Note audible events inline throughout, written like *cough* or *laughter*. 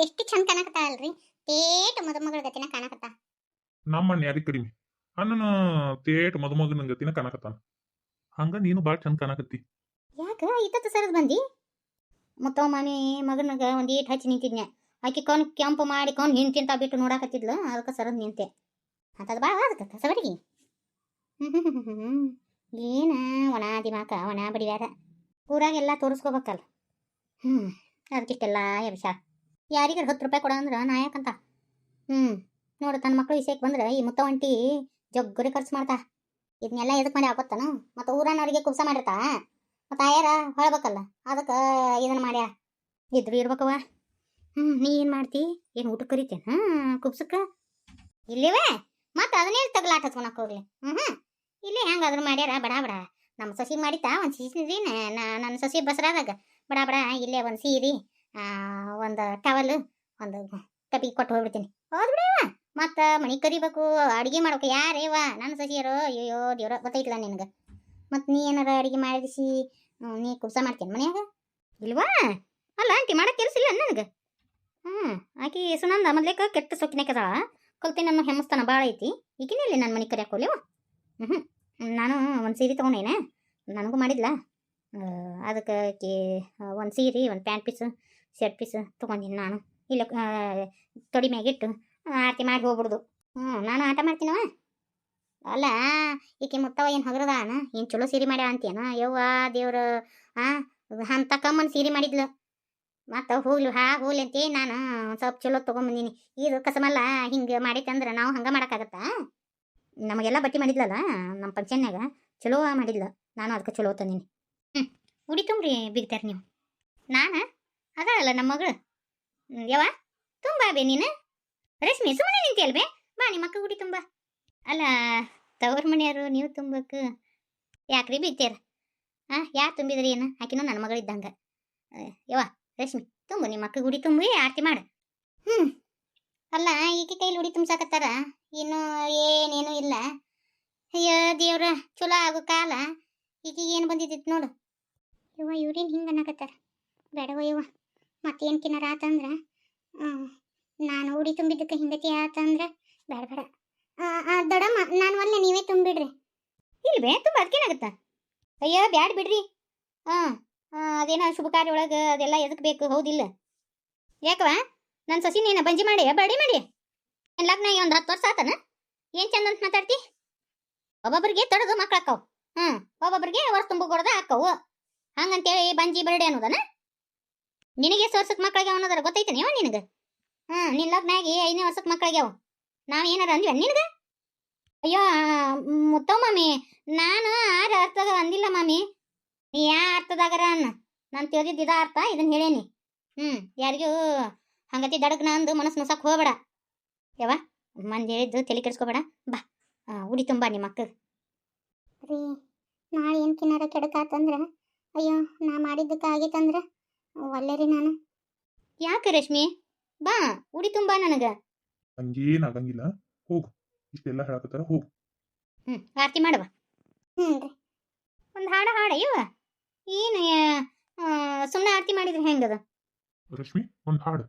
ಇವತ್ತು ಎಷ್ಟು ಚಂದ ಕಾಣಕತ್ತಾಳಲ್ರಿ ತೇಟ್ ಮದುಮಗಳ ಗತಿನ ಕಾಣಕತ್ತ? ನಮ್ಮಣ್ಣ ಯಾರಿಗೆ ಕಡಿಮೆ? ಅಣ್ಣನ ತೇಟ್ ಮದುಮಗನ ಗತಿನ ಕಾಣಕತ್ತಾನ. ಹಂಗ ನೀನು ಭಾಳ ಚಂದ ಕಾಣಕತ್ತಿ. ಯಾಕ? ಇತ್ತ ಸರದ್ ಬಂದಿ? ಮತ್ತವ ಮನೆ ಮಗನಗ ಒಂದ್ ಏಟ್ ಹಚ್ಚಿ ನಿಂತಿದ್ನೆ ಆಕಿ ಕಣ್ ಕೆಂಪು ಮಾಡಿ ಕಣ್ ಹಿಂತಿಂತ ಬಿಟ್ಟು ನೋಡಾಕತ್ತಿದ್ಲು. ಅದಕ್ಕೆ ಸರದ್ ನಿಂತೆ. ಅಂತದ್ ಬಾಳ ಅದಕ್ಕೆ ಸವರಿಗಿ? *laughs* ಏನ ಒಣ ದಿಮಾಕ ಒಣ ಬಡಿವ್ಯಾರ ಊರಾಗೆಲ್ಲ ತೋರಿಸ್ಕೋಬೇಕಲ್ಲ. ಹ್ಮ್ ಅದಕ್ಕಿಷ್ಟೆಲ್ಲ ಯವಿಷ ಯಾರಿಗಾರ ಹತ್ತು ರೂಪಾಯಿ ಕೊಡ ಅಂದ್ರೆ ನಾ ಯಾಕಂತ? ಹ್ಞೂ ನೋಡು ತನ್ನ ಮಕ್ಳು ವಿಷಯಕ್ಕೆ ಬಂದ್ರೆ ಈ ಮುತ್ತ ಒಂಟಿ ಜಗ್ಗುರಿ ಖರ್ಚು ಮಾಡ್ತಾ. ಇದನ್ನೆಲ್ಲ ಎದಕ್ಕೆ ಮಾಡಿ ಹಾಕೋತಾನು ಮತ್ತು ಊರನವರಿಗೆ ಕುಬ್ಸ ಮಾಡಿರ್ತಾ? ಮತ್ತು ಆಯಾರ ಹೊಳಬೇಕಲ್ಲ, ಅದಕ್ಕೆ ಇದನ್ನ ಮಾಡ್ಯ? ಇದ್ರು ಇರ್ಬೇಕವ ಹ್ಞೂ ನೀ ಏನು ಮಾಡ್ತಿ? ಏನು ಊಟ ಕರಿತೇನೆ? ಹಾಂ, ಕುಬ್ಸಕ್ಕೆ? ಇಲ್ಲಿವೇ? ಮತ್ತು ಅದನ್ನೇ ತಗಲಾಟ ಹಚ್ಕೊಳಕ್ ಹೋಗ್ಲಿ? ಹ್ಞೂ ಹ್ಞೂ ಇಲ್ಲೇ ಅದ್ರ ಮಾಡ್ಯಾರ? ಬಡ ಬಡ. ನಮ್ಮ ಸಸಿ ಮಾಡಿತಾ? ಒಂದು ನಾ ನನ್ನ ಸಸಿ ಬಸರಾದಾಗ? ಬಡ ಬಡ, ಇಲ್ಲೇ ಒಂದು ಸೀರೆ. ಒಂದು ಟವಲ್ ಒಂದು ಕಪಿ ಕೊಟ್ಟು ಹೋಗ್ಬಿಡ್ತೀನಿ. ಹೌದು ಮತ್ತೆ ಮನೆ ಕರಿಬೇಕು, ಅಡುಗೆ ಮಾಡ್ಬೇಕು. ಯಾರೇವ ನನ್ನ ಸಸಿಯರು. ಅಯ್ಯೋ ದೇವ್ರ ಗೊತ್ತೈತಿಲ್ಲ ನಿನಗೆ. ಮತ್ತು ನೀ ಏನಾರ ಅಡುಗೆ ಮಾಡಿಸಿ ನೀ ಕುಬ್ಸ ಮಾಡ್ತೇನೆ ಮನ್ಯಾಗ? ಇಲ್ವಾ? ಅಲ್ಲ, ಆಂಟಿ ಮಾಡಕ್ಕೆ ಕೆಲಸ ಇಲ್ಲ ನನಗೆ. ಹ್ಞೂ ಆಕಿ ಸುನಂದ ಮೊದ್ಲೇಕ ಕೆಟ್ಟ ಸೊಕ್ಕಿನಾಕದಾಳ ಕಲ್ತಿ ನನ್ನ ಹೆಮ್ಮಸ್ತನ ಭಾಳ ಐತಿ. ಈಗಿನ ಇಲ್ಲಿ ನನ್ನ ಮನೆ ಕರಿಯಕ್ಕೆ ಹೋಲಿವ ಹ್ಞೂ ನಾನು ಒಂದು ಸೀರೆ ತೊಗೊಂಡೇನೆ. ನನಗೂ ಮಾಡಿದ್ಲ? ಅದಕ್ಕೆ ಒಂದು ಸೀರೆ, ಒಂದು ಪ್ಯಾಂಟ್ ಪೀಸ್. ಶರ್ಟ್ ಪೀಸ್ ತೊಗೊಂಡಿನಿ ನಾನು. ಇಲ್ಲ ತೊಡಿ ಮ್ಯಾಗಿಟ್ಟು ಆರತಿ ಮಾಡಿ ಹೋಗ್ಬಿಡ್ದು. ಹ್ಞೂ ನಾನು ಆಟ ಮಾಡ್ತೀನವ ಅಲ್ಲ, ಈಕೆ ಮುತ್ತವ ಏನು ಹೊಗರದಾನ ಏನು ಚಲೋ ಸೀರೆ ಮಾಡ್ಯಾ ಅಂತೇನ ಯವ್ವ ದೇವ್ರ ಹಾಂ ಅಂತ ಕಮ್ಮನ್ ಸೀರೆ ಮಾಡಿದ್ಲು. ಮತ್ತು ಹೋಗ್ಲಿ, ಹಾ, ಹೋಗ್ಲಿ ಅಂತೀ ನಾನು ಸ್ವಲ್ಪ ಚಲೋ ತೊಗೊಂಬಂದಿನಿ. ಇದು ಕಸಮಲ್ಲ ಹಿಂಗೆ ಮಾಡಿತ್ತಂದ್ರೆ ನಾವು ಹಂಗೆ ಮಾಡೋಕ್ಕಾಗತ್ತಾ? ನಮಗೆಲ್ಲ ಬಟ್ಟೆ ಮಾಡಿದ್ಲಲ್ಲ ನಮ್ಮ ಫಂಕ್ಷನ್ನಾಗ ಚಲೋ ಮಾಡಿದ್ಲು. ನಾನು ಅದಕ್ಕೆ ಚಲೋ ತಂದೀನಿ. ಹ್ಞೂ ಉಡಿ ತುಂಬ್ರಿ, ಬಿಗ್ತಾರೆ ನೀವು. ನಾನು? ಅದಲ್ಲ ನಮ್ಮ ಮಗಳು? ಯವ್ವ, ತುಂಬ ಬೇ ನೀನು? ರಶ್ಮಿ ಸುಮ್ಮನೆ ನಿಂತಿಯಲ್ವೇ ಬಾ, ನಿಮ್ಮ ಮಕ್ಕ ಗುಡಿ ತುಂಬ. ಅಲ್ಲ ತವ್ರ ಮನೆಯವರು ನೀವು ತುಂಬಕ್ಕೆ ಯಾಕ್ರಿ ಬೀಗ್ತೀರ ಹಾಂ ಯಾರು ತುಂಬಿದ್ರಿ ಏನು? ಆಕಿನೂ ನನ್ನ ಮಗಳಿದ್ದಂಗ ಯವ್ವ, ರಶ್ಮಿ, ತುಂಬು, ನಿಮ್ಮ ಅಕ್ಕ ಗುಡಿ ತುಂಬಿ ಆರತಿ ಮಾಡು. ಹ್ಞೂ ಅಲ್ಲ, ಈಕೆ ಕೈಲಿ ಉಡಿ ತುಂಬ್ಸಾಕತ್ತಾರ? ಇನ್ನು ಏನೇನು ಇಲ್ಲ. ಅಯ್ಯೋ, ದೇವ್ರ, ಚಲೋ ಆಗೋ ಕಾಲ. ಈಗೀಗ ಏನು ಬಂದಿದ್ದಿತ್ತು ನೋಡು. ಯವ್ವ, ಇವ್ರೇನು ಹಿಂಗೆ ಅನ್ನಕತ್ತಾರ? ಬೇಡವ ಯವ್ವ. ಮತ್ತೇನು ತಿನ್ನರ ಆತಂದ್ರೆ ನಾನು ಉಡಿ ತುಂಬಿದ್ದಕ್ಕೆ ಹಿಂಗತಿ ಆತಂದ್ರೆ ಬೇಡ ಬೇಡ ದೊಡಮ್ಮ ನಾನು ಒಲ್ಲೆ ನೀವೇ ತುಂಬಿಡ್ರಿ. ಇಲ್ವೇ ತುಂಬ ಅದಕ್ಕೇನಾಗತ್ತ ಅಯ್ಯೋ, ಬ್ಯಾಡ್ ಬಿಡ್ರಿ. ಹಾಂ ಅದೇನೋ ಶುಭ ಕಾರ್ಯ ಒಳಗೆ ಅದೆಲ್ಲ ಎದಕ್ಕೆ ಬೇಕು, ಹೌದಿಲ್ಲ. ಯಾಕವ ನನ್ನ ಸಸಿನೇನ ಬಂಜಿ ಮಾಡಿ ಬಡಿ ಮಾಡಿ ಏನ್ ಲಗ್ನ ಒಂದು ಹತ್ತು ವರ್ಷ ಆತನ? ಏನು ಚಂದ ಅಂತ ಮಾತಾಡ್ತಿ? ಒಬ್ಬೊಬ್ಬರಿಗೆ ತೊಡಗು ಮಕ್ಳು ಹ್ಮ್ ಹ್ಞೂ ಒಬ್ಬೊಬ್ರಿಗೆ ವರ್ಷ ತುಂಬ ಕೊಡದ ಹಾಕವು ಹಂಗಂತೇಳಿ ಬಂಜಿ ಬರಡಿ ಅನ್ನೋದನ? ನಿನಗೆ ಎಷ್ಟು ವರ್ಷಕ್ಕೆ ಮಕ್ಕಳಿಗೆ ಅನ್ನೋದಾರ ಗೊತ್ತೈತೆ ನೀವು ನಿನಗೆ? ಹಾ ನಿನ್ನ ಲಗ್ನ ಆಗಿ ಐದನೇ ವರ್ಷಕ್ಕೆ ಮಕ್ಕಳಿಗೆ ನಾವು ಏನಾರ ಅಂದ್ವಿ ನಿನಗೆ? ಅಯ್ಯೋ, ಮುತ್ತೋ ಮಮ್ಮಿ ನಾನು ಆರ ಅರ್ಥದಾಗ ಅಂದಿಲ್ಲ ಮಾಮಿ. ನೀ ಯಾ ಅರ್ಥದಾಗರ ಅನ್ನ? ನಾನು ತಿಳಿದಿದ್ದ ಇದ ಅರ್ಥ ಇದನ್ನ ಹೇಳೇನಿ. ಹ್ಞೂ ಯಾರಿಗೂ ಹಂಗತಿ ದಡಕ್ ನಂದು ಮನಸ್ಸು ನುಸಕ್ಕೆ ಹೋಗ್ಬೇಡ. ಯಾವ ಮಂದಿ ಹೇಳಿದ್ದು ತಲೆ ಕೆಡಿಸ್ಕೋಬೇಡ. ಬಾ ಉಡಿ ತುಂಬ ನಿಮ್ಮ ಅಕ್ಕ ರೀ, ನಾಳೆ ಏನು ಕಿನ್ನಾರ ಕೆಡಕಾತಂದ್ರೆ? ಅಯ್ಯೋ, ನಾ ಮಾಡಿದ್ದಕ್ಕೆ ಆಗೈತಂದ್ರೆ ಒಲ್ಲೆ ರೀ ನಾನು. ಯಾಕೆ ರಶ್ಮಿ? ಬಾ ಉಡಿ ತುಂಬಾ ನನಗೆ. ಹಂಗೇನ್ ಆಗಂಗಿಲ್ಲ. ಹೋಗು ಇಷ್ಟೆಲ್ಲ ಹೇಳಕತ್ತಾರ ಹೋಗು. ಹ್ಮ್ ಆರತಿ ಮಾಡುವ ಹ್ಞೂ ರೀ. ಒಂದು ಹಾಡು ಹಾಡ ಇವ. ಏನು ಸುಮ್ಮನೆ ಆರತಿ ಮಾಡಿದ್ರೆ ಹೆಂಗದ? ರಶ್ಮಿ ಒಂದ್ ಹಾಡು.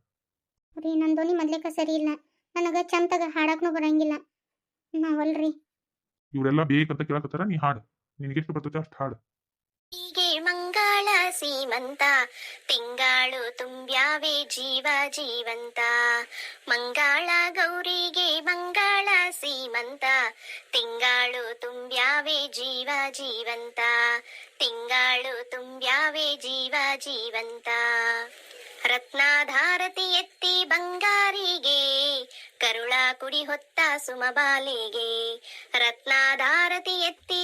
ರೀ ನನ್ನ ಧ್ವನಿ ಮೊದ್ಲೇಕ ಸರಿ ಇಲ್ಲ. ನನಗೆ ಚಂತಗ ಹಾಡಕ್ನು ಬರಂಗಿಲ್ಲ. ನಾವಲ್ರಿ ಇವರೆಲ್ಲ ಬೇಕಂತ ಕೇಳಕತ್ತಾರ ನೀ ಹಾಡು. ನಿನಗೆಷ್ಟು ಬರ್ತೈತೆ ಅಷ್ಟು ಹಾಡು. ಹೀಗೆ ಮಂಗಳ ಸೀಮಂತ ತಿಂಗಾಳು ತುಂಬ್ಯಾವೆ ಜೀವ ಜೀವಂತ. ಮಂಗಳ ಗೌರಿಗೆ ಮಂಗಳ ಸೀಮಂತ ತಿಂಗಾಳು ತುಂಬ್ಯಾವೆ ಜೀವ ಜೀವಂತ. ತಿಂಗಾಳು ತುಂಬ್ಯಾವೆ ಜೀವ ಜೀವಂತ. ರತ್ನಾಧಾರತಿ ಎತ್ತಿ ಬಂಗಾರಿಗೆ, ಕರುಳ ಕುಡಿ ಹೊತ್ತ ಸುಮಬಾಲಿಗೆ. ರತ್ನಾಧಾರತಿ ಎತ್ತಿ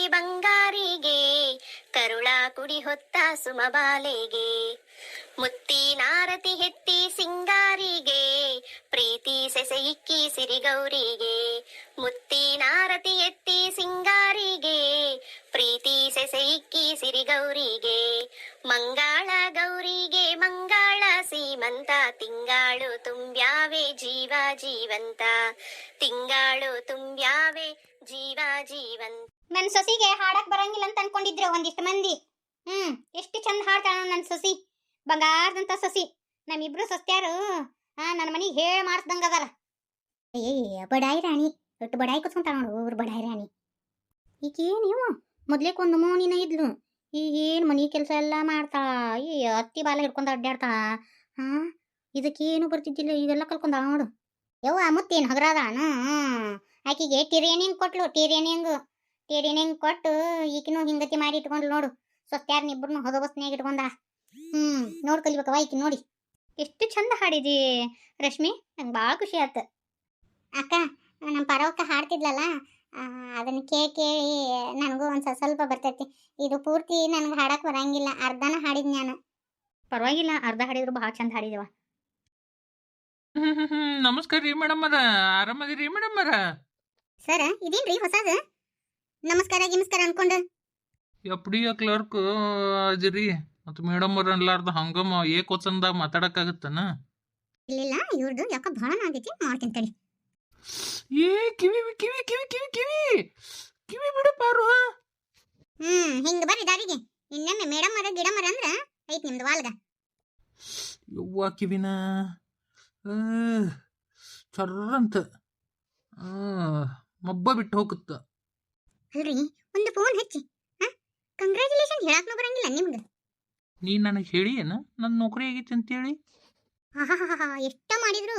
ಕುಡಿ ಹೊತ್ತ ಸುಮಬಾಲೆಗೆ ಮುತ್ತಿನಾರತಿ ಹೆತ್ತಿ ಸಿಂಗಾರಿಗೆ. ಪ್ರೀತಿ ಸೆಸೆಯಿಕ್ಕಿ ಸಿರಿಗೌರಿಗೆ. ಮುತ್ತಿನಾರತಿ ಎತ್ತಿ ಸಿಂಗಾರಿಗೆ. ಪ್ರೀತಿ ಸೆಸೆಯಿಕ್ಕಿ ಸಿರಿಗೌರಿಗೆ. ಮಂಗಾಳ ಗೌರಿಗೆ ಮಂಗಾಳ ಸೀಮಂತ. ತಿಂಗಾಳು ತುಂಬ್ಯಾವೆ ಜೀವ ಜೀವಂತ. ತಿಂಗಾಳು ತುಂಬ್ಯಾವೆ ಜೀವ ಜೀವಂತ. ನನ್ನ ಸೊಸಿಗೆ ಹಾಡಕ್ ಬರಂಗಿಲ್ಲ ಅಂತ ಅನ್ಕೊಂಡಿದ್ರು ಒಂದಿಷ್ಟು ಮಂದಿ. ಹ್ಮ್, ಎಷ್ಟು ಚಂದ ಹಾಡ್ತಾಳ ನನ್ನ ಸಸಿ. ಬಂಗಾರದಂತ ಸೊಸಿ. ನಮ್ಮಿಬ್ರು ಸಸ್ತ್ಯಾರು, ಆ ನನ್ನ ಮನೆಗೆ ಹೇಳಿ ಮಾಡಿಸ್ದಂಗ ಅದಾರ. ಏ, ಬಡಾಯಿ ರಾಣಿ. ಒಟ್ಟು ಬಡಾಯಿ ಕುತ್ಕೊಂತಾಳ ನೋಡು ಊರ್ ಬಡಾಯಿ ರಾಣಿ. ಈಕೆ ಇವ ಮೊದ್ಲೇಕ್ ಒಂದು ಮೋನಿನ ಇದ್ಲು. ಈಗೇನು ಮನೆ ಕೆಲಸ ಎಲ್ಲ ಮಾಡ್ತಾಳ. ಈ ಅತ್ತಿ ಬಾಲ ಹಿಡ್ಕೊಂಡು ಅಡ್ಡಾಡ್ತಾಳ ಹಾ, ಇದಕ್ಕೇನು ಬರ್ತಿದ್ದಿಲ್ಲ. ಇದೆಲ್ಲ ಕಲ್ಕೊಂಡಾಳ ನೋಡು. ಯವ್ವ, ಮುತ್ತೇನು ಹಗರಾದಾಣ ಆಕಿಗೆ ಟಿರೇನಿಂಗ್ ಕೊಟ್ಲು. ಟಿರೇನಿಂಗ್ ಟಿರೇನಿಂಗ್ ಕೊಟ್ಟು ಈಕಿನೂ ಹಿಂಗತಿ ಮಾಡಿ ಇಟ್ಕೊಂಡ್ಲು ನೋಡು. ಸ್ವಸ್ತ್ಯಾರನ್ನ ಇಬ್ಬರನ್ನು ಹೊದ ಬಸ್ನ್ಯಾಗ ಇಟ್ಕೊಂಡ ಹ್ಮ್ ನೋಡ್ ಕಲಿಬೇಕವ ಈಕಿ ನೋಡಿ. ಎಷ್ಟು ಚಂದ ಹಾಡಿದಿ ರಶ್ಮಿ ನಂಗೆ ಭಾಳ ಖುಷಿ ಆಯ್ತು ಅಕ್ಕ ನಮ್ಮ ಪರವಕ್ಕ ಹಾಡ್ತಿದ್ಲಲ್ಲ ಅದನ್ನ ಕೇಳಿ ಕೇಳಿ ನನಗೂ ಒಂದು ಸ್ವಲ್ಪ ಬರ್ತೈತಿ. ಇದು ಪೂರ್ತಿ ನನಗೆ ಹಾಡಕ್ಕೆ ಬರಂಗಿಲ್ಲ ಅರ್ಧನ ಹಾಡಿದ್ ನಾನು. ಪರವಾಗಿಲ್ಲ ಅರ್ಧ ಹಾಡಿದ್ರು ಭಾಳ ಚಂದ ಹಾಡಿದವ. *laughs* ನಮಸ್ಕಾರ ರೀ ಮೇಡಮ್ ಅರ ಆರಾಮದಿರಿ ಮೇಡಮ್ ಅರ ಸರ್ ಇದೇನ್ರಿ ಹೊಸದು? ನಮಸ್ಕಾರ ಗಿಮಸ್ಕಾರ ಅನ್ಕೊಂಡು. ಎಫ್ ಡಿ ಕ್ಲರ್ಕ್ ಅದಿರಿ ಮತ್ತು ಮೇಡಮ್ ಅವ್ರ ಅನ್ಲಾರ್ದ ಹಂಗಮ್ಮ ಏಕೋಚಂದ ಮಾತಾಡಕ್ಕಾಗತ್ತನ? ಇಲ್ಲ ಇವ್ರದ್ದು ಯಾಕ ಭಾಳ ಆಗೈತಿ ಮಾಡ್ತೀನಿ ತಡಿ. ಏ ಕಿವಿ ಕಿವಿ ಕಿವಿ ಕಿವಿ ಕಿವಿ! ಕಿವಿ ಬಿಡು ಪಾರು ಹ್ಮ್ ಹಿಂಗ ಬರ್ರಿ ದಾರಿಗೆ. ಇನ್ನೊಮ್ಮೆ ಮೇಡಮ್ ಮರ ಗಿಡ ಮರ ಅಂದ್ರ ಐತ್ ನಿಮ್ದು ವಾಲ್ಗ. ಯವ್ವ ಕಿವಿನ? ಆ, ಚರ್ರಂತ ಆ, ಮಬ್ಬ ಬಿಟ್ಟು ಹೋಗುತ್ತ. ಅಲ್ರಿ ಒಂದು ಫೋನ್ ಹಚ್ಚಿ. ಕಂಗ್ರ್ಯಾಚುಲೇಷನ್ ಹೇಳಕ್ನೂ ಬರಂಗಿಲ್ಲ ನಿಮ್ಗೆ ನೀ ನನಗೆ ಹೇಳಿ ಏನ? ನನ್ನ ನೌಕರಿ ಆಗೈತಿ ಅಂತೇಳಿ. ಆಹಾಹಾಹಾ, ಎಷ್ಟ ಮಾಡಿದ್ರು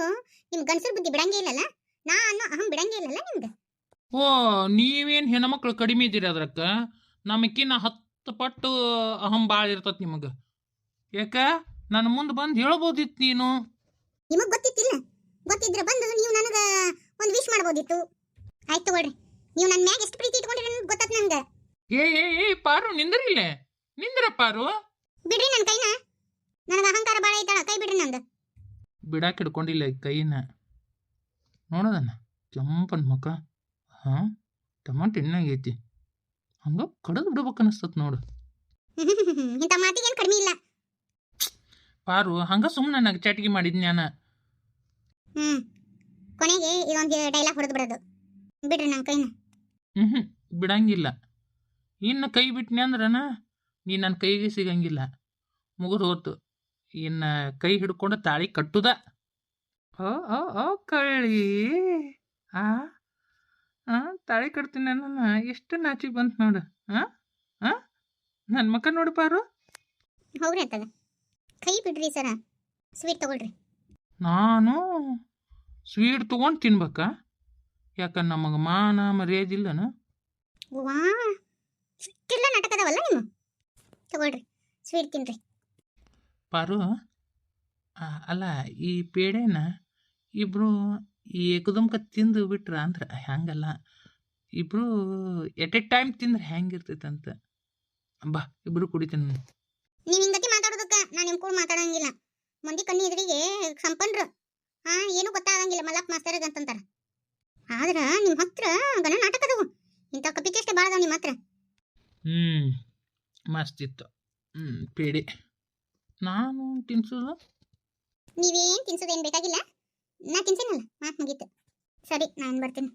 ನಿಮ್ ಗಂಡಸರ ಬುದ್ಧಿ ಬಿಡಂಗೇ ಇಲ್ಲಲ್ಲ? ನಾ ಅನ್ನೋ ಅಹಂ ಬಿಡಂಗೇ ಇಲ್ಲಲ್ಲ ನಿಮ್ಗೆ ಓ ನೀವೇನು ಹೆಣ್ಮಕ್ಳು ಕಡಿಮೆ ಇದ್ದೀರಿ ಅದ್ರಕ್ಕ? ನಮಕಿನ್ನ ಹತ್ತು ಪಟ್ಟು ಅಹಂ ಭಾಳ ಇರ್ತತ್ ನಿಮಗೆ. ಯಾಕ? ನನ್ನ ಮುಂದೆ ಬಂದು ಹೇಳ್ಬೋದಿತ್ತು ನೀನು. ನಿಮಗ್ ಗೊತ್ತಿತ್ತಿಲ್ಲ? ಗೊತ್ತಿದ್ರೆ ಬಂದು ನೀವು ನನಗ ಒಂದು ವಿಶ್ ಮಾಡ್ಬೋದಿತ್ತು. ಆಯ್ತು ತಗೊಳ್ರಿ. ನೀವು ನನ್ನ ಮ್ಯಾಗ ಎಷ್ಟು ಪ್ರೀತಿ ಇಟ್ಕೊಂಡ್ರಿ ಗೊತ್ತಾತ್ ನನ್ಗೆ ಏ ಏ ಏ ಪಾರು ನಿಂದ್ರಿಲ್ಲೇ ನಿಂದ್ರ ಪಾರು ಬಿಡ್ರಿ ನನ್ನ ಕೈನ ನನಗ ಅಹಂಕಾರ ಬಾಳ ಐತಳ ಕೈ ಬಿಡ್ರಿ ನಂದು ಬಿಡಾಕ್ ಹಿಡ್ಕೊಂಡಿಲ್ಲ ಈ ಕೈನ ನೋಡೋದನ್ನ ಕೆಂಪನ್ ಮುಖ ಹಾಂ ಟಮಾಟೆ ಎಣ್ಣಾಗೈತಿ ಹಂಗ ಕಡದು ಬಿಡ್ಬೇಕು ಅನಿಸ್ತತ್ ನೋಡು ಇಂಥ ಮಾತಿಗೇನು ಕಡಿಮೆ ಇಲ್ಲ ಪಾರು ಹಂಗ ಸುಮ್ಮನೆ ನನಗೆ ಚಟಿಗೆ ಮಾಡಿದ್ ನಾನು ಹ್ಮ್ ಕೊನೆಗೆ ಇದೊಂದು ಡೈಲಾಗ್ ಹೊಡೆದು ಬಿಡೋದು ಬಿಡ್ರಿ ನನ್ನ ಕೈನ ಹ್ಞೂ ಬಿಡಂಗಿಲ್ಲ ಇನ್ನು ಕೈ ಬಿಟ್ನಿ ಅಂದ್ರನ ನೀ ನನ್ನ ಕೈಗೆ ಸಿಗಂಗಿಲ್ಲ. ಮುಗಿದು ಹೋತು. ಇನ್ನು ಕೈ ಹಿಡ್ಕೊಂಡು ತಾಳಿ ಕಟ್ಟುದ. ಓ ಓ ಓ ಕಳ್ಳಿ. ಆ ತಾಳಿ ಕಟ್ತೀನಿ ನನ್ನ ಎಷ್ಟು ನಾಚಿ ಬಂತು ನೋಡು. ಹಾಂ ಹಾಂ ನನ್ನ ಮಕ್ಕ ನೋಡು ಪಾರು. ಹೌದ್ರಿ ಅತ್ತಾಗ. ಕೈ ಬಿಡ್ರಿ ಸರ. ಸ್ವೀಟ್ ತಗೊಳ್ರಿ. ನಾನು ಸ್ವೀಟ್ ತೊಗೊಂಡು ತಿನ್ಬೇಕಾ. ಯಾಕಂದ್ರೆ ನಮಗೆ ಮಾನ ಮರ್ಯಾದಿಲ್ಲನ? ವಾ ಇಷ್ಟೆಲ್ಲ ನಾಟಕ ಅದಾವಲ್ಲ ನಿಮ್ಮ? ತಗೊಳ್ರಿ ಸ್ವೀಟ್ ತಿನ್ರಿ. ಪಾರು ಅಲ್ಲ ಈ ಪೇಡೆನ ಇಬ್ರು ಏಕದಮ್ಕ ತಿಂದು ಬಿಟ್ರ ಅಂದ್ರೆ ಹ್ಯಾಂಗಲ್ಲ? ಇಬ್ರು ಎಟ್ ಎ ಟೈಮ್ ತಿಂದ್ರೆ ಹೆಂಗಿರ್ತೈತಂತ ಬಾ ಇಬ್ರು ಕುಡಿತೀನಿ ನೀವು ಹಿಂಗತಿ ಮಾತಾಡೋದಕ್ಕ ನಾನು ನಿಮ್ಮ ಕೂಡ ಮಾತಾಡಂಗಿಲ್ಲ. ಮಂದಿ ಕಣ್ಣು ಎದುರಿಗೆ ಸಂಪನ್ರು. ಹಾ ಏನು ಗೊತ್ತಾಗಂಗಿಲ್ಲ ಮಲ್ಲಪ್ಪ ಮಾಸ್ತರಿಗೆ ಅಂತಂತಾರ ಆದ್ರೆ ನಿಮ್ಮ ಹತ್ರ ಗಣ ನಾಟಕದವು ಇಂತ ಇಂಥ ಕಪಿಚೇಷ್ಟೆ ಭಾಳ ನಿಮ್ಮ ಹತ್ರ. ಹ್ಞೂ ಮಸ್ತಿತ್ತು. ಹ್ಞೂ ಪೇಡಿ. ನಾನು ತಿನ್ಸೋದು? ನೀವೇನ್ ತಿನ್ಸೋದೇನು ಬೇಕಾಗಿಲ್ಲ? ನಾ ತಿನ್ಸೇನಲ್ಲ ಮಾತು ಮುಗೀತು. ಸರಿ ನಾನು ಬರ್ತೀನಿ.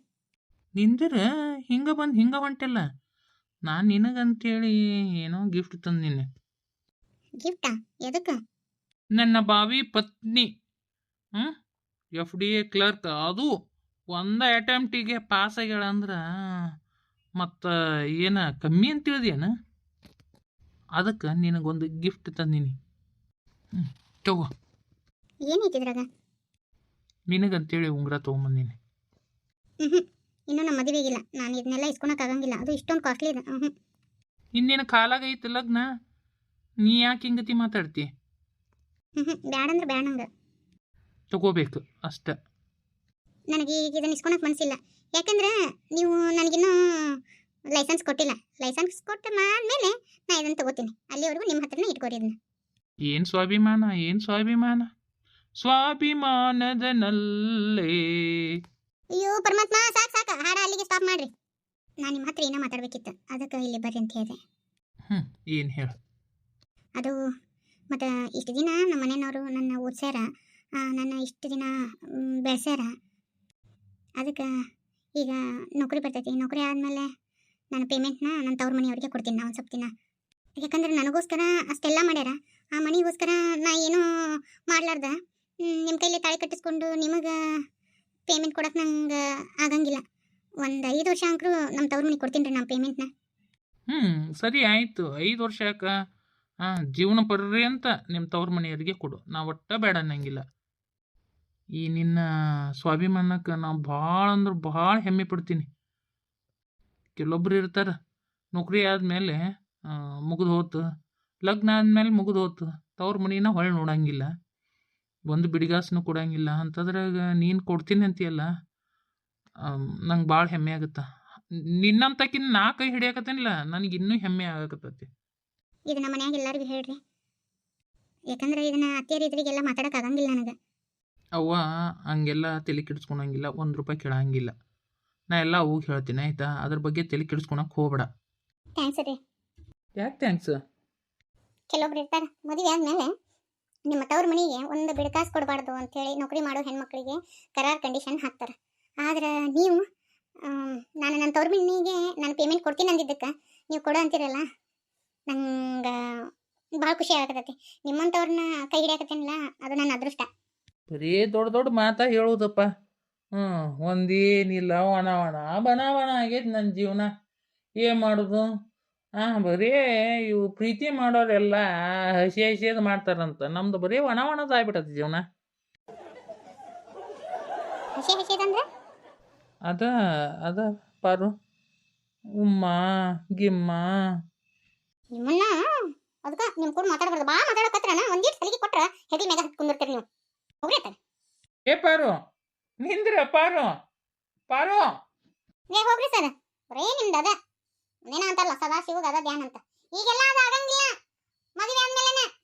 ನಿಂದಿರ ಹಿಂಗ ಬಂದು ಹಿಂಗ ಹೊಂಟಲ್ಲ. ನಾನು ನಿನಗಂತೇಳಿ ಏನೋ ಗಿಫ್ಟ್ ತಂದಿನಿ ಗಿಫ್ಟಾ ಎದಕ್ಕ? ನನ್ನ ಬಾವಿ ಪತ್ನಿ. ಹ್ಞೂ ಎಫ್ ಡಿ ಎ ಕ್ಲರ್ಕ್ ಅದು ಒಂದ ಅಟೆಂಪ್ಟಿಗೆ ಪಾಸ್ ಆಗ್ಯಾಳ ಅಂದ್ರೆ ಮತ್ತು ಏನ ಕಮ್ಮಿ ಅಂತ ತಿಳಿದೇನ ಅದಕ್ಕೆ ನಿನಗೊಂದು ಗಿಫ್ಟ್ ತಂದೀನಿ. ಹ್ಞೂ ತಗೋ. ಏನೈತಿ ಇದ್ರಾಗ? ನಿನಗಂತೇಳಿ ಉಂಗುರ ತೊಗೊಂಬಂದೀನಿ. ಇನ್ನೂ ನಮ್ಮ ಮದುವೆಗಿಲ್ಲ ನಾನು ಇದನ್ನೆಲ್ಲ ಇಸ್ಕೊಳಕ್ ಆಗಂಗಿಲ್ಲ. ಅದು ಇಷ್ಟೊಂದು ಕಾಸ್ಟ್ಲಿ ಇದೆ. ಹ್ಮ್ ಇನ್ನೇನು ಕಾಲಾಗ ಐತೆ ಲಗ್ನ? ನೀ ಯಾಕೆ ಹಿಂಗತಿ ಮಾತಾಡ್ತಿ? ಬ್ಯಾಡಂದ್ರೆ ಬ್ಯಾಡಂಗ ತಗೋಬೇಕು ಅಷ್ಟ. ನನಗೆ ಈಗ ಇದನ್ನ ಇಸ್ಕೊಳಕ್ ಮನಸ್ಸಿಲ್ಲ ಯಾಕಂದ್ರೆ ನೀವು ನನಗಿನ್ನೂ ಲೈಸೆನ್ಸ್ ಕೊಟ್ಟಿಲ್ಲ. ಲೈಸೆನ್ಸ್ ಕೊಟ್ಟ ಮೇಲೆ ನಾ ಇದನ್ನ ತಗೋತೀನಿ. ಅಲ್ಲಿವರೆಗೂ ನಿಮ್ಮ ಹತ್ರನೇ ಇಟ್ಕೊರಿ ಇದನ್ನ. ಏನು ಸ್ವಾಭಿಮಾನ ಏನು ಸ್ವಾಭಿಮಾನ? ಸ್ವಾಭಿಮಾನದ ನಲ್ಲೇ ಅಯ್ಯೋ ಪರಮಾತ್ಮ ಸಾಕ್ ಸಾಕು. ಹಾಡ ಅಲ್ಲಿಗೆ ಸ್ಟಾಪ್ ಮಾಡ್ರಿ. ನಾನು ನಿಮ್ಮ ಹತ್ರ ಏನೋ ಮಾತಾಡ್ಬೇಕಿತ್ತು. ಅದಕ್ಕೆ ಇಲ್ಲಿ ಬರ್ರಿ ಅಂತ ಹೇಳಿದೆ. ಹ್ಞೂ ಏನು ಹೇಳು? ಅದು ಮತ್ತೆ ಇಷ್ಟು ದಿನ ನಮ್ಮ ಮನೆಯವರು ನನ್ನ ಓದ್ಸ್ಯಾರ. ನನ್ನ ಇಷ್ಟು ದಿನ ಬೆಳೆಸ್ಯಾರ ಬೆಳ್ಸ್ಯಾರ. ಅದಕ್ಕೆ ಈಗ ನೌಕರಿ ಬರ್ತೈತಿ. ನೌಕರಿ ಆದಮೇಲೆ ನನ್ನ ಪೇಮೆಂಟ್ನ ನನ್ನ ತವ್ರ ಮನೆಯವ್ರಿಗೆ ಕೊಡ್ತೀನಿ ನಾ ಒಂದು ಸ್ವಲ್ಪ ದಿನ. ಯಾಕಂದ್ರೆ ನನಗೋಸ್ಕರ ಅಷ್ಟೆಲ್ಲ ಮಾಡ್ಯಾರ. ಆ ಮನೆಗೋಸ್ಕರ ನಾ ಏನೂ ಮಾಡ್ಲಾರ್ದ. ನಿಮ್ಮ ಕೈಲಿ ತಾಳಿ ಕಟ್ಟಿಸ್ಕೊಂಡು ನಿಮಗೆ ಪೇಮೆಂಟ್ ಕೊಡಕ್ಕೆ ನಂಗೆ ಆಗಂಗಿಲ್ಲ. ಒಂದು ಐದು ವರ್ಷ ಅಂಕರು ನಮ್ಮ ತವ್ರ ಮನೆಗೆ ಕೊಡ್ತೀನಿ ರೀ ನಾನು ಪೇಮೆಂಟ್ನ ಹ್ಞೂ ಸರಿ ಆಯಿತು. ಐದು ವರ್ಷ ಯಾಕ? ಹಾಂ ಜೀವನ ಅಂತ ನಿಮ್ಮ ತವ್ರ ಮನೆಯವರಿಗೆ ಕೊಡು. ನಾ ಒಟ್ಟ ಬೇಡ ಅನ್ನಂಗಿಲ್ಲ. ಈ ನಿನ್ನ ಸ್ವಾಭಿಮಾನಕ್ಕೆ ನಾವು ಭಾಳ ಅಂದ್ರೆ ಭಾಳ ಹೆಮ್ಮೆ ಪಡ್ತೀನಿ. ಕೆಲವೊಬ್ರು ಇರ್ತಾರೆ ನೌಕರಿ ಆದಮೇಲೆ ಮುಗಿದು ಹೋತು. ಲಗ್ನ ಆದಮೇಲೆ ಮುಗಿದು ಹೋತು. ತವ್ರ ಮನಿನ ಹೊಳ್ಳಿ ನೋಡಂಗಿಲ್ಲ. ಒಂದು ಬಿಡಿಗಾಸನು ಕೊಡಂಗಿಲ್ಲ. ಅಂಥದ್ರಾಗ ನೀನು ಕೊಡ್ತೀನಿ ಅಂತೀಯಲ್ಲ ನಂಗೆ ಭಾಳ ಹೆಮ್ಮೆ ಆಗುತ್ತೆ. ನಿನ್ನಂತಕಿನ್ ನಾ ಕೈ ಹಿಡಿಯಾಕತ್ತೇನಿಲ್ಲ ನನಗೆ ಇನ್ನೂ ಹೆಮ್ಮೆ ಆಗಕತ್ತೈತಿ. ಇದು ನಮ್ಮ ಮನ್ಯಾಗ ಎಲ್ಲರಿಗೂ ಹೇಳ್ರಿ. ಯಾಕಂದ್ರೆ ಇದನ್ನ ಅತ್ತೆಯರ ಇದ್ರಿಗೆಲ್ಲ ಆಗಂಗಿಲ್ಲ ನನಗೆ. ಅವ್ವ ಹಂಗೆಲ್ಲ ತಲೆ ಕೆಡಿಸ್ಕೊಳಂಗಿಲ್ಲ ಒಂದು ರೂಪಾಯಿ ಕೇಳಂಗಿಲ್ಲ. ನಾ ಎಲ್ಲ ಹೋಗಿ ಹೇಳ್ತೀನಿ ಆಯ್ತಾ? ಅದ್ರ ಬಗ್ಗೆ ತಲೆ ಕೆಡಿಸ್ಕೊಳಕ್ ಹೋಗ್ಬೇಡ. ಥ್ಯಾಂಕ್ಸ್ ರೀ. ಯಾಕೆ ಥ್ಯಾಂಕ್ಸ್ ಕೆಲವೊಬ್ರು ಇರ್ತಾರೆ ಮದುವೆ ಆದಮೇಲೆ ನಿಮ್ಮ ತವ್ರ ಮನೆಗೆ ಒಂದು ಬಿಡ್ಕಾಸು ಕೊಡಬಾರ್ದು ಅಂತೇಳಿ ನೌಕರಿ ಮಾಡೋ ಹೆಣ್ಮಕ್ಳಿಗೆ ಕರಾರ್ ಕಂಡೀಷನ್ ಹಾಕ್ತಾರೆ. ಆದ್ರೆ ನೀವು ನಾನು ನನ್ನ ತವ್ರ ಮನೆಗೆ ನಾನು ಪೇಮೆಂಟ್ ಕೊಡ್ತೀನಿ ಅಂದಿದ್ದಕ್ಕೆ ನೀವು ಕೊಡೋ ಅಂತೀರಲ್ಲ? ನಂಗೆ ಭಾಳ ಖುಷಿ ಆಗತೈತಿ ನಿಮ್ಮಂಥವ್ರನ್ನ ಕೈ ಹಿಡಿಯಾಕತ್ತೇನಿಲ್ಲ ಅದು ನನ್ನ ಅದೃಷ್ಟ. ಬರೀ ದೊಡ್ಡ ದೊಡ್ಡ ಮಾತಾ ಹೇಳುವುದಪ್ಪ ಹ್ಞೂ ಒಂದೇನಿಲ್ಲ ಒಣ ಒಣ. ಬಣ ಬಣ ಆಗೈತೆ ನನ್ನ ಜೀವನ. ಏನು ಮಾಡೋದು? ಹಾಂ ಬರೀ ಇವು ಪ್ರೀತಿ ಮಾಡೋರೆಲ್ಲ ಹಸಿ ಹಸಿಯದು ಮಾಡ್ತಾರಂತ. ನಮ್ದು ಬರೀ ಒಣ ಒಣದ ಆಗ್ಬಿಟ್ಟದ ಜೀವನ. ಅದ ಅದ ಪಾರು. ಉಮ್ಮ ಗಿಮ್ಮ. ನಿಮ್ಮನ್ನ ಅದಕ್ಕೆ ನಿಮ್ಮ ಕೂಡ ಮಾತಾಡಬಾರ್ದು. ಸಲಿಗೆ ಕೊಟ್ರೆ ನೀವು. ಹೋಗ್ರಿ ಏ ಪಾರು ನಿಂದ್ರ ಪಾರು ಪಾರು. ನೀವು ಹೋಗ್ರಿ ಸರ್. ಬರೇ ನಿಮ್ದು ಅದ. ಏನೋ ಅಂತಲ್ಲ ಸದಾ ಶಿವಗ ಅದ ಧ್ಯಾನ ಅಂತ. ಈಗೆಲ್ಲ ಅದು ಆಗಂಗಿಲ್ಲ. ಮದುವೆ ಆದ್ಮೇಲೆ